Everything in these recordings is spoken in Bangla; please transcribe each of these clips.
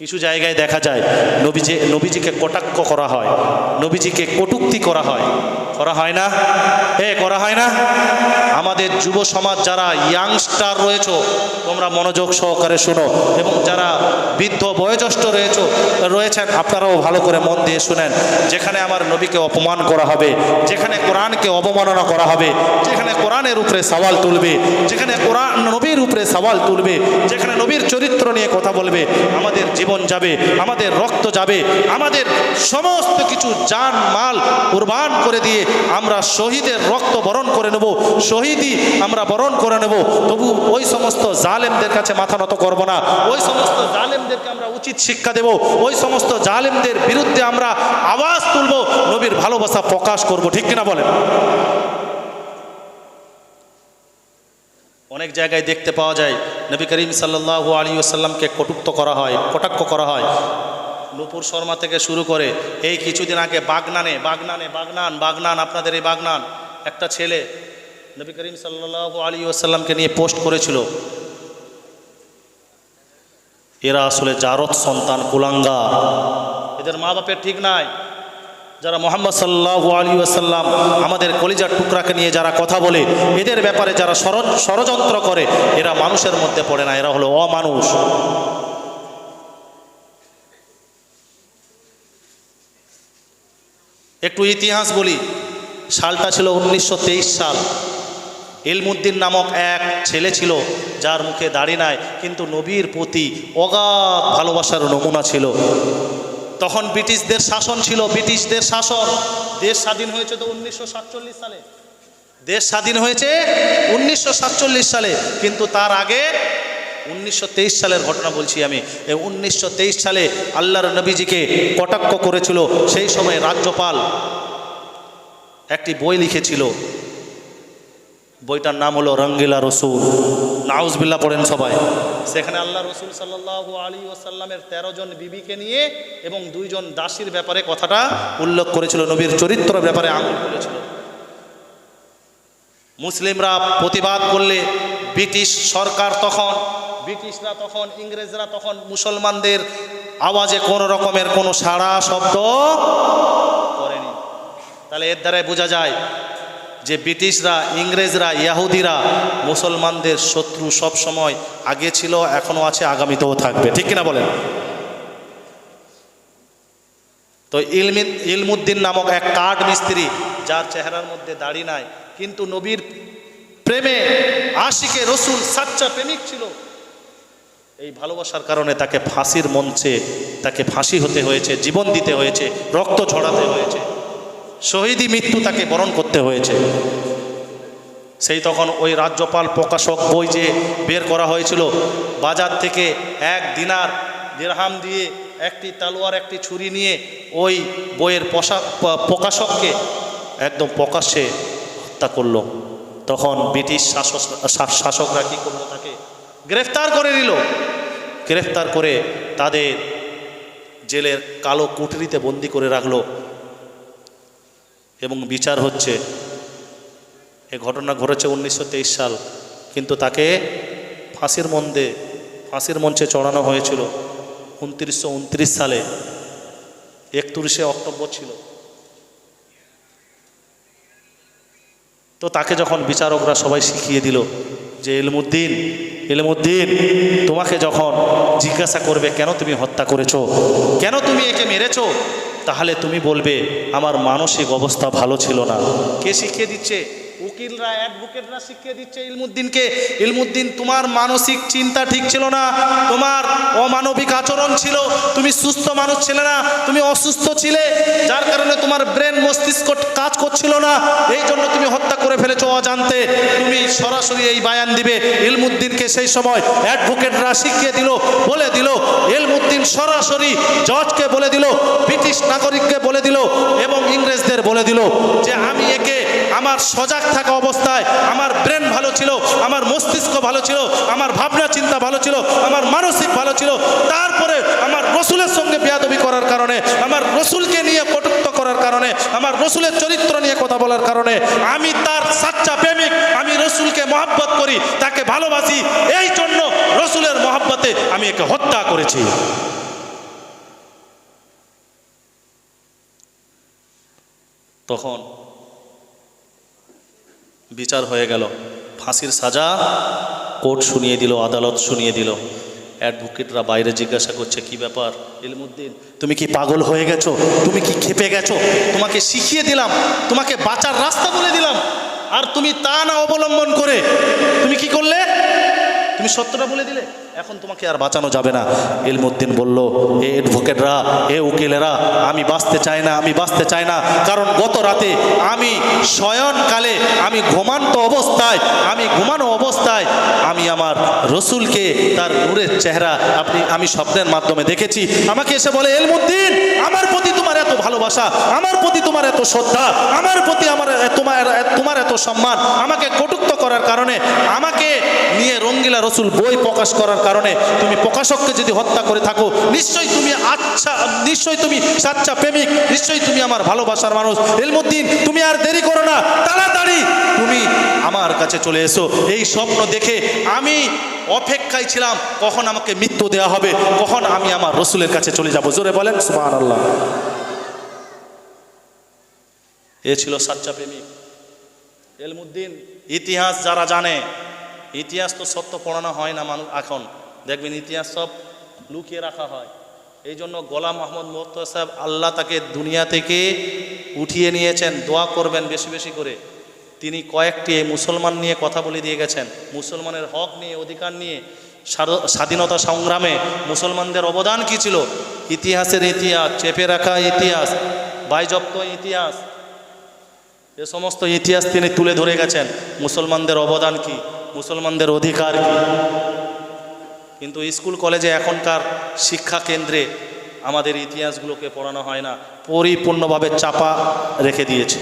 কিছু জায়গায় দেখা যায় নবীজি নবীজিকে কটাক্ষ করা হয় নবীজিকে কটুক্তি করা হয়। করা হয় না? এ, করা হয় না? আমাদের যুব সমাজ যারা ইয়াংস্টার রয়েছে, তোমরা মনোযোগ সহকারে শোনো এবং যারা বৃদ্ধ বয়োজ্যেষ্ঠ রয়েছে, রয়েছেন, আপনারাও ভালো করে মন দিয়ে শুনেন। যেখানে আমার নবীকে অপমান করা হবে, যেখানে কোরআনকে অবমাননা করা হবে, যেখানে কোরআনের উপরে সওয়াল তুলবে, যেখানে কোরআন, নবীর উপরে সওয়াল তুলবে, যেখানে নবীর চরিত্র নিয়ে কথা বলবে, আমাদের জীবন যাবে, আমাদের রক্ত যাবে, আমাদের সমস্ত কিছু যান মাল কুরবান করে দিয়ে আমরা শহীদের রক্ত বরণ করে নেব, শহীদই আমরা বরণ করে নেব। তবু ওই সমস্ত জালেমদের কাছে মাথা নত করব না। ওই সমস্ত জালেমদেরকে আমরা উচিত শিক্ষা দেব। ওই সমস্ত জালেমদের বিরুদ্ধে আমরা আওয়াজ তুলব। নবীর ভালোবাসা প্রকাশ করব। ঠিক কিনা বলেন? অনেক জায়গায় দেখতে পাওয়া যায়, নবী করিম সাল্লাহ আলী আসাল্লামকে কটুক্ত করা হয়, কটাক্ষ করা হয়। নূপুর শর্মা থেকে শুরু করে এই কিছুদিন আগে বাগনানে বাগনানে, বাগনান বাগনান, আপনাদের এই বাগনান, একটা ছেলে নবী করিম সাল্লাহ আলী আসাল্লামকে নিয়ে পোস্ট করেছিল। এরা আসলে জারত সন্তান কুলাঙ্গা এদের মা বাপের ঠিক নাই। যারা মোহাম্মদ সাল্লাহ আলী আসাল্লাম আমাদের কলিজার টুকরাকে নিয়ে যারা কথা বলে, এদের ব্যাপারে যারা ষড়যন্ত্র করে, এরা মানুষের মধ্যে পড়ে না, এরা হলো অমানুষ। একটু ইতিহাস বলি। সালটা ছিল উনিশশো তেইশ সাল। এলমুদ্দিন নামক এক ছেলে ছিল, যার মুখে দাড়ি নাই, কিন্তু নবীর প্রতি অগাধ ভালোবাসার নমুনা ছিল। তখন ব্রিটিশদের শাসন ছিল, ব্রিটিশদের শাসন। দেশ স্বাধীন হয়েছে তো উনিশশো সাতচল্লিশ সালে। দেশ স্বাধীন হয়েছে উনিশশো সাতচল্লিশ সালে, কিন্তু তার আগে উনিশশো তেইশ সালের ঘটনা বলছি আমি। উনিশশো সালে আল্লাহর নবীজিকে কটাক্ষ করেছিল, সেই সময় রাজ্যপাল একটি বই লিখেছিল। বইটার নাম হলো রঙ্গিলা রসুল। নাউজবিল্লা পড়েন সবাই। সেখানে আল্লাহ রসুল সাল্লাহ আলী ওসাল্লামের তেরো জন বিবিকে নিয়ে এবং দুইজন দাসীর ব্যাপারে কথাটা উল্লেখ করেছিল, নবীর চরিত্র ব্যাপারে আঙুল করেছিল মুসলিমরা প্রতিবাদ করলে ব্রিটিশ সরকার তখন ব্রিটিশরা তখন, ইংরেজরা তখন মুসলমানদের আওয়াজে কোনো রকমের কোনো সাড়া শব্দ করেনি। তাহলে এর দ্বারাই বোঝা যায় যে ব্রিটিশরা, ইংরেজরা, ইয়াহুদিরা মুসলমানদের শত্রু সব সময় আগে ছিল, এখনও আছে, আগামীতেও থাকবে। ঠিক কিনা বলেন? তো ইলমিন ইলমুদ্দিন নামক এক কাঠ মিস্ত্রি, যার চেহারার মধ্যে দাড়ি নাই, কিন্তু নবীর প্রেমে আশিকে রসুল সাচ্চা প্রেমিক ছিল। এই ভালোবাসার কারণে তাকে ফাঁসির মঞ্চে, তাকে ফাঁসি হতে হয়েছে, জীবন দিতে হয়েছে, রক্ত ছড়াতে হয়েছে, শহীদি মৃত্যু তাকে বরণ করতে হয়েছে। সেই তখন ওই রাজ্যপাল প্রকাশক বই যে বের করা হয়েছিল, বাজার থেকে এক দিনার দিরহাম দিয়ে একটি তালোয়ার, একটি ছুরি নিয়ে ওই বইয়ের পোশাক প্রকাশককে একদম প্রকাশ্যে হত্যা করল। তখন ব্রিটিশ শাসক, শাসকরা কী করল তাকে গ্রেফতার করে নিল। গ্রেফতার করে তাদের জেলের কালো কুঠরিতে বন্দি করে রাখল। এবং বিচার হচ্ছে, এ ঘটনা ঘটেছে উনিশশো তেইশ সাল। কিন্তু তাকে ফাঁসির মন্দে, ফাঁসির মঞ্চে চড়ানো হয়েছিল। উনত্রিশশো উনত্রিশ সালে, একত্রিশে অক্টোবর ছিল। তো তাকে যখন বিচারকরা সবাই শিখিয়ে দিল যে ইলমুদ্দিন ইলমুদ্দিন, তোমাকে যখন জিজ্ঞাসা করবে, কেন তুমি হত্যা করেছ? কেন তুমি একে মেরেছো? তাহলে তুমি বলবে, আমার মানসিক অবস্থা ভালো ছিল না। কে শিখিয়ে দিচ্ছে? উকিলরা অ্যাডভোকেটরা শিখিয়ে দিচ্ছে ইলমুদ্দিনকে, ইলমুদ্দিন, তোমার মানসিক চিন্তা ঠিক ছিল না, তোমার অমানবিক আচরণ ছিল, তুমি সুস্থ মানুষ ছিলে না, তুমি অসুস্থ ছিলে, যার কারণে তোমার ব্রেন মস্তিষ্ক কাজ করছিল না, এই জন্য তুমি হত্যা করে ফেলেছো অজান্তে। তুমি সরাসরি এই বায়ান দিবে, ইলমুদ্দিনকে সেই সময় অ্যাডভোকেটরা শিখিয়ে দিল, বলে দিল, ইলমুদ্দিন সরাসরি জজকে বলে দিল, ব্রিটিশ নাগরিককে বলে দিল এবং ইংরেজদের বলে দিল যে, আমি একে আমার সজাগ থাকা অবস্থায়, আমার ব্রেন ভালো ছিল, আমার মস্তিষ্ক ভালো ছিল, আমার ভাবনা চিন্তা ভালো ছিল, আমার মানসিক ভালো ছিল। তারপরে আমার রসুলের সঙ্গে বেয়াদবি করার কারণে, আমার রসুলকে নিয়ে কটুক্ত করার কারণে, আমার রসুলের চরিত্র নিয়ে কথা বলার কারণে, আমি তার সাচ্চা প্রেমিক, আমি রসুলকে মহাব্বত করি, তাকে ভালোবাসি। এই জন্য রসুলের মহাব্বতে আমি একে হত্যা করেছি। তখন বিচার হয়ে গেল। ফাঁসির সাজা কোর্ট শুনিয়ে দিল, আদালত শুনিয়ে দিল। অ্যাডভোকেটরা বাইরে জিজ্ঞাসা করছে, কি ব্যাপার ইলমুদ্দিন তুমি কি পাগল হয়ে গেছো? তুমি কি খেপে গেছো? তোমাকে শিখিয়ে দিলাম, তোমাকে বাঁচার রাস্তা বলে দিলাম। আর তুমি তা না অবলম্বন করে তুমি কি করলে? তুমি সত্যটা বলে দিলে। এখন তোমাকে আর বাঁচানো যাবে না। ইলমুদ্দিন বলল এ অ্যাডভোকেটরা এ উকিলেরা, আমি বাঁচতে চাই না, আমি বাঁচতে চাই না। কারণ গত রাতে আমি শয়নকালে আমি ঘুমান্ত অবস্থায়, আমি ঘুমানো অবস্থায় আমি আমার রসুলকে তার নূরের চেহারা আপনি, আমি স্বপ্নের মাধ্যমে দেখেছি। আমাকে এসে বলে, এলমুদ্দিন, আমার প্রতি তোমার এত ভালোবাসা, আমার প্রতি তোমার এত শ্রদ্ধা, আমার প্রতি আমার তোমার তোমার এত সম্মান, আমাকে কটুক্ত করার কারণে আমাকে নিয়ে রসুল বই প্রকাশ করার কারণে তুমি প্রকাশককে যদি হত্যা করে থাকো, নিশ্চয়ই তুমি আচ্ছা নিশ্চয়ই তুমি সাচ্চা প্রেমিক, নিশ্চয়ই তুমি আমার ভালোবাসার মানুষ। এলমুদ্দিন, তুমি আর দেরি করো না, তাড়াতাড়ি। তুমি আমার কাছে চলে এসো। এই স্বপ্ন দেখে আমি অপেক্ষায় ছিলাম, কখন আমাকে মৃত্যু দেওয়া হবে, কখন আমি আমার রসুলের কাছে চলে যাব। জোরে বলেন সুমান আল্লাহ এ ছিল সাচ্চা প্রেমিক। এলমুদ্দিন, ইতিহাস যারা জানে ইতিহাস তো সত্য পড়ানো হয় না মানুষ এখন। দেখবেন ইতিহাস সব লুকিয়ে রাখা হয়। এই জন্য গোলাম আহমদ মোহত্তা সাহেব আল্লাহ তাকে দুনিয়া থেকে উঠিয়ে নিয়েছেন, দোয়া করবেন বেশি বেশি করে। তিনি কয়েকটি মুসলমান নিয়ে কথা বলে দিয়ে গেছেন। মুসলমানের হক নিয়ে, অধিকার নিয়ে স্বাধ- স্বাধীনতা সংগ্রামে মুসলমানদের অবদান কী ছিল? ইতিহাসের ইতিহাস, চেপে রাখা ইতিহাস, বাইজপ্ত ইতিহাস। এ সমস্ত ইতিহাস তিনি তুলে ধরে গেছেন। মুসলমানদের অবদান কি? মুসলমানদের অধিকার কিন্তু স্কুল, কলেজে এখনকার শিক্ষা কেন্দ্রে আমাদের ইতিহাসগুলোকে পড়ানো হয় না, পরিপূর্ণভাবে চাপা রেখে দিয়েছে।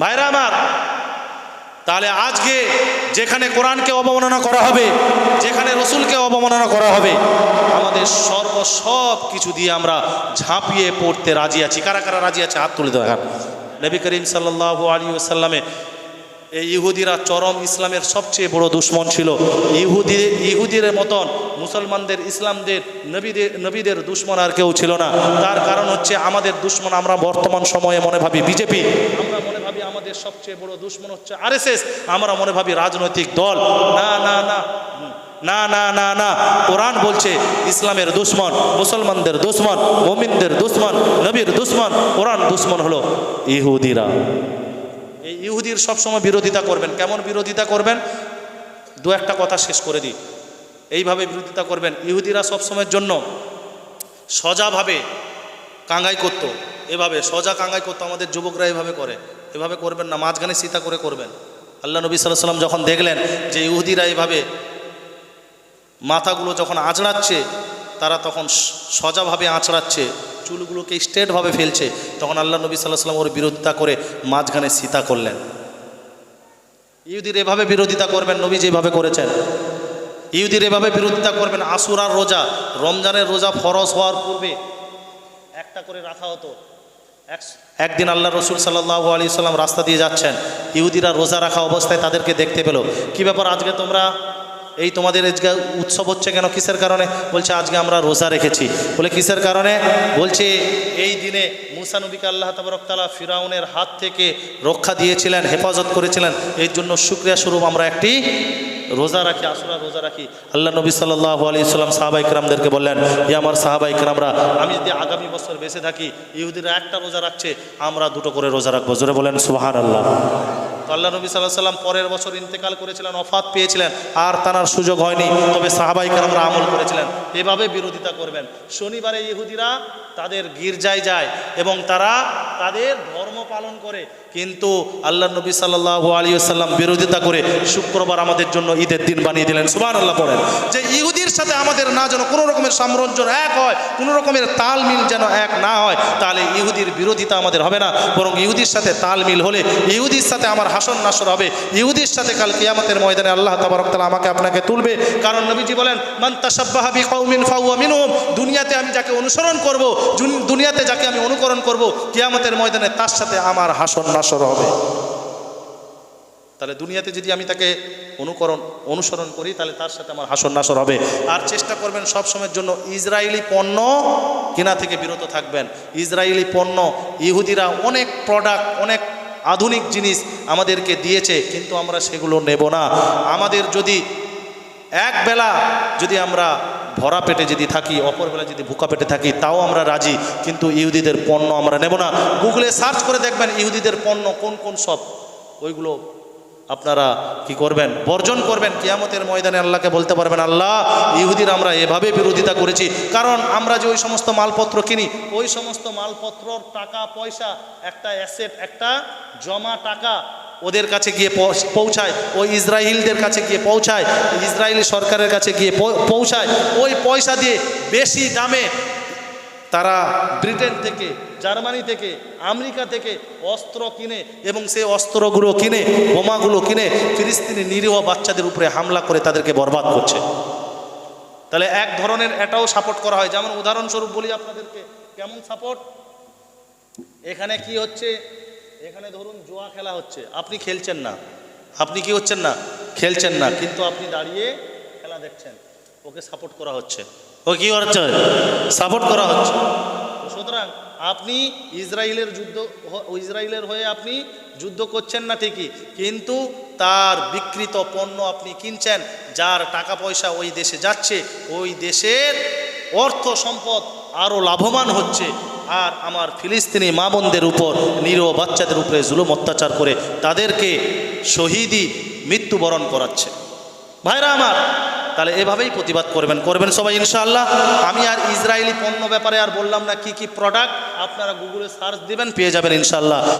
ভাইরা আমার, তাহলে আজকে যেখানে কোরআনকে অবমাননা করা হবে, যেখানে রসুলকে অবমাননা করা হবে, আমাদের সর্ব সব কিছু দিয়ে আমরা ঝাঁপিয়ে পড়তে রাজি আছি। কারা কারা রাজি আছে? হাত তুলে দেখান। নবী করিম সাল্লাহ আলী সাল্লামে এই ইহুদিরা চরম ইসলামের সবচেয়ে বড় দুশ্মন ছিল। ইহুদি ইহুদির মতন মুসলমানদের, ইসলামদের, নবীদের নবীদের দুশ্মন আর কেউ ছিল না। তার কারণ হচ্ছে আমাদের দুশ্মন আমরা বর্তমান সময়ে মনে ভাবি বিজেপি। আমরা মনে ভাবি আমাদের সবচেয়ে বড় দুশ্মন হচ্ছে আরএসএস। আমরা মনে ভাবি রাজনৈতিক দল। না না না না না না না। কোরআন বলছে ইসলামের দুশ্মন, মুসলমানদের দুশ্মন, মোমিনদের দুশ্মন, নবীর দুশ্মন, কোরআন দুশ্মন হলো ইহুদিরা। ইহুদির সবসময় বিরোধিতা করবেন। কেমন বিরোধিতা করবেন? দু একটা কথা শেষ করে দিই। এইভাবে বিরোধিতা করবেন। ইহুদিরা সবসময়ের জন্য সজাভাবে কাঙ্গাই করত। এভাবে সজা কাঙ্গাই করতো। আমাদের যুবকরা এভাবে করে। এভাবে করবেন না। মাঝখানে সীতা করে করবেন। আল্লাহ নবী সাল্লাহ সাল্লাম যখন দেখলেন যে ইহুদিরা এভাবে মাথাগুলো যখন আঁচড়াচ্ছে, তারা তখন সজাভাবে আঁচড়াচ্ছে চুলগুলোকে স্ট্রেটভাবে ফেলছে, তখন আল্লাহ নবী সাল্লাহ সাল্লাম ওর বিরোধিতা করে মাঝখানে সীতা করলেন। ইহুদির এভাবে বিরোধিতা করবেন নবী যেভাবে করেছেন। ইহুদির এভাবে বিরোধিতা করবেন, আসুরার রোজা, রমজানের রোজা ফরজ হওয়ার পূর্বে একটা করে রাখা হতো। এক- একদিন আল্লাহ রসুল সাল্লাহ আলী সাল্লাম রাস্তা দিয়ে যাচ্ছেন, ইহুদিরা রোজা রাখা অবস্থায় তাদেরকে দেখতে পেল। কি ব্যাপার আজকে তোমরা এই তোমাদের আজকে উৎসব হচ্ছে কেন? কিসের কারণে? বলছে, আজকে আমরা রোজা রেখেছি। বলে, কিসের কারণে? বলছে, এই দিনে মুসা নবীকে আল্লাহ তাবরকতালা ফিরাউনের হাত থেকে রক্ষা দিয়েছিলেন, হেফাজত করেছিলেন। এই জন্য শুক্রিয়া স্বরূপ আমরা একটি রোজা রাখি আসুরা রোজা রাখি। আল্লাহ নবী সাল্লাহ আলি সাল্লাম সাহাবা ইকরামদেরকে বললেন ই আমার সাহাবা ইকরামরা আমি যদি আগামী বছর বেঁচে থাকি, ইহুদিরা একটা রোজা রাখছে, আমরা দুটো করে রোজা রাখব। জোরে বলেন সুহার আল্লাহ আল্লাহ নবী সাল্লাহ সাল্লাম পরের বছর ইন্তেকাল করেছিলেন অফাত পেয়েছিলেন, আর তানার সুযোগ হয়নি, তবে সাহাবাই কারামরা আমল করেছিলেন। এভাবে বিরোধিতা করবেন। শনিবারে ইহুদিরা তাদের গির্জায় যায় এবং তারা তাদের ধর্ম পালন করে, কিন্তু আল্লাহ নবী সাল্লাহ আলী সাল্লাম বিরোধিতা করে শুক্রবার আমাদের জন্য ঈদের দিন বানিয়ে দিলেন। সুবান আল্লাহ পড়েন। যে ইহুদির সাথে আমাদের না যেন কোনো রকমের সামঞ্জস্য এক হয়, কোনো রকমের তাল মিল যেন এক না হয়, তাহলে ইহুদির বিরোধিতা আমাদের হবে না, বরং ইহুদির সাথে তালমিল হলে ইহুদির সাথে আমার হাসন নাসর হবে। ইহুদির সাথে কাল কিয়ামতের ময়দানে আল্লাহ তাবারকতালা আমাকে আপনাকে তুলবে। কারণ নবীজি বলেন, মান তাসাব্বাহাবি কৌমিন ফাউয়া মিনহুম। দুনিয়াতে আমি যাকে অনুসরণ করব দুনিয়াতে যাকে আমি অনুকরণ করব, কিয়ামতের ময়দানে তার সাথে আমার হাসন নাসর হবে। তাহলে দুনিয়াতে যদি আমি তাকে অনুকরণ অনুসরণ করি, তাহলে তার সাথে আমার হাসন নাসর হবে। আর চেষ্টা করবেন সব সময়ের জন্য ইসরায়েলি পণ্য কেনা থেকে বিরত থাকবেন। ইসরায়েলি পণ্য, ইহুদিরা অনেক প্রোডাক্ট অনেক আধুনিক জিনিস আমাদেরকে দিয়েছে, কিন্তু আমরা সেগুলো নেব না। আমাদের যদি এক বেলা যদি আমরা ভরা পেটে যদি থাকি, অপর বেলা যদি ভুকা পেটে থাকি, তাও আমরা রাজি, কিন্তু ইহুদিদের পণ্য আমরা নেব না। গুগলে সার্চ করে দেখবেন ইহুদিদের পণ্য কোন কোন সব। ওইগুলো আপনারা কি করবেন? বর্জন করবেন। কিয়ামতের ময়দানে আল্লাহকে বলতে পারবেন, আল্লাহ, ইহুদির আমরা এভাবে বিরোধিতা করেছি। কারণ আমরা যে ওই সমস্ত মালপত্র কিনি, ওই সমস্ত মালপত্রর টাকা, পয়সা, একটা অ্যাসেট, একটা জমা টাকা ওদের কাছে গিয়ে পৌঁছায়। ওই ইসরায়েলদের কাছে গিয়ে পৌঁছায়। ইসরায়েলি সরকারের কাছে গিয়ে পৌঁছায়। ওই পয়সা দিয়ে বেশি দামে তারা ব্রিটেন থেকে, জার্মানি থেকে, আমেরিকা থেকে অস্ত্র কিনে এবং সেই অস্ত্রগুলো কিনে, বোমাগুলো কিনে ফিলিস্তিনি নিরীহ বাচ্চাদের উপরে হামলা করে তাদেরকে বরবাদ করছে। তাহলে এক ধরনের এটাও সাপোর্ট করা হয়। যেমন উদাহরণস্বরূপ বলি আপনাদেরকে, কেমন সাপোর্ট এখানে কি হচ্ছে? এখানে ধরুন জুয়া খেলা হচ্ছে। আপনি খেলছেন না। আপনি কি হচ্ছেন না? খেলছেন না। কিন্তু আপনি দাঁড়িয়ে খেলা দেখছেন। ওকে সাপোর্ট করা হচ্ছে। ও কি হচ্ছে সাপোর্ট করা হচ্ছে। সুতরাং আপনি ইসরায়েলের যুদ্ধ ইসরায়েলের হয়ে আপনি যুদ্ধ করছেন না ঠিকই, কিন্তু তার বিকৃত পণ্য আপনি কিনছেন, যার টাকা পয়সা ওই দেশে যাচ্ছে, ওই দেশের অর্থ সম্পদ আরও লাভবান হচ্ছে। আর আমার ফিলিস্তিনি মা বোনদের উপর নিরীহ বাচ্চাদের উপরে জুলুম অত্যাচার করে তাদেরকে শহীদি মৃত্যুবরণ করাচ্ছে। ভাইরা আমার তাহলে এভাবেই প্রতিবাদ করবেন করবেন সবাই ইনশাআল্লাহ। আমি আর ইসরায়েলি পণ্য ব্যাপারে আর বললাম না কি কি প্রোডাক্ট আপনারা গুগলে সার্চ দিবেন, পেয়ে যাবেন ইনশাআল্লাহ।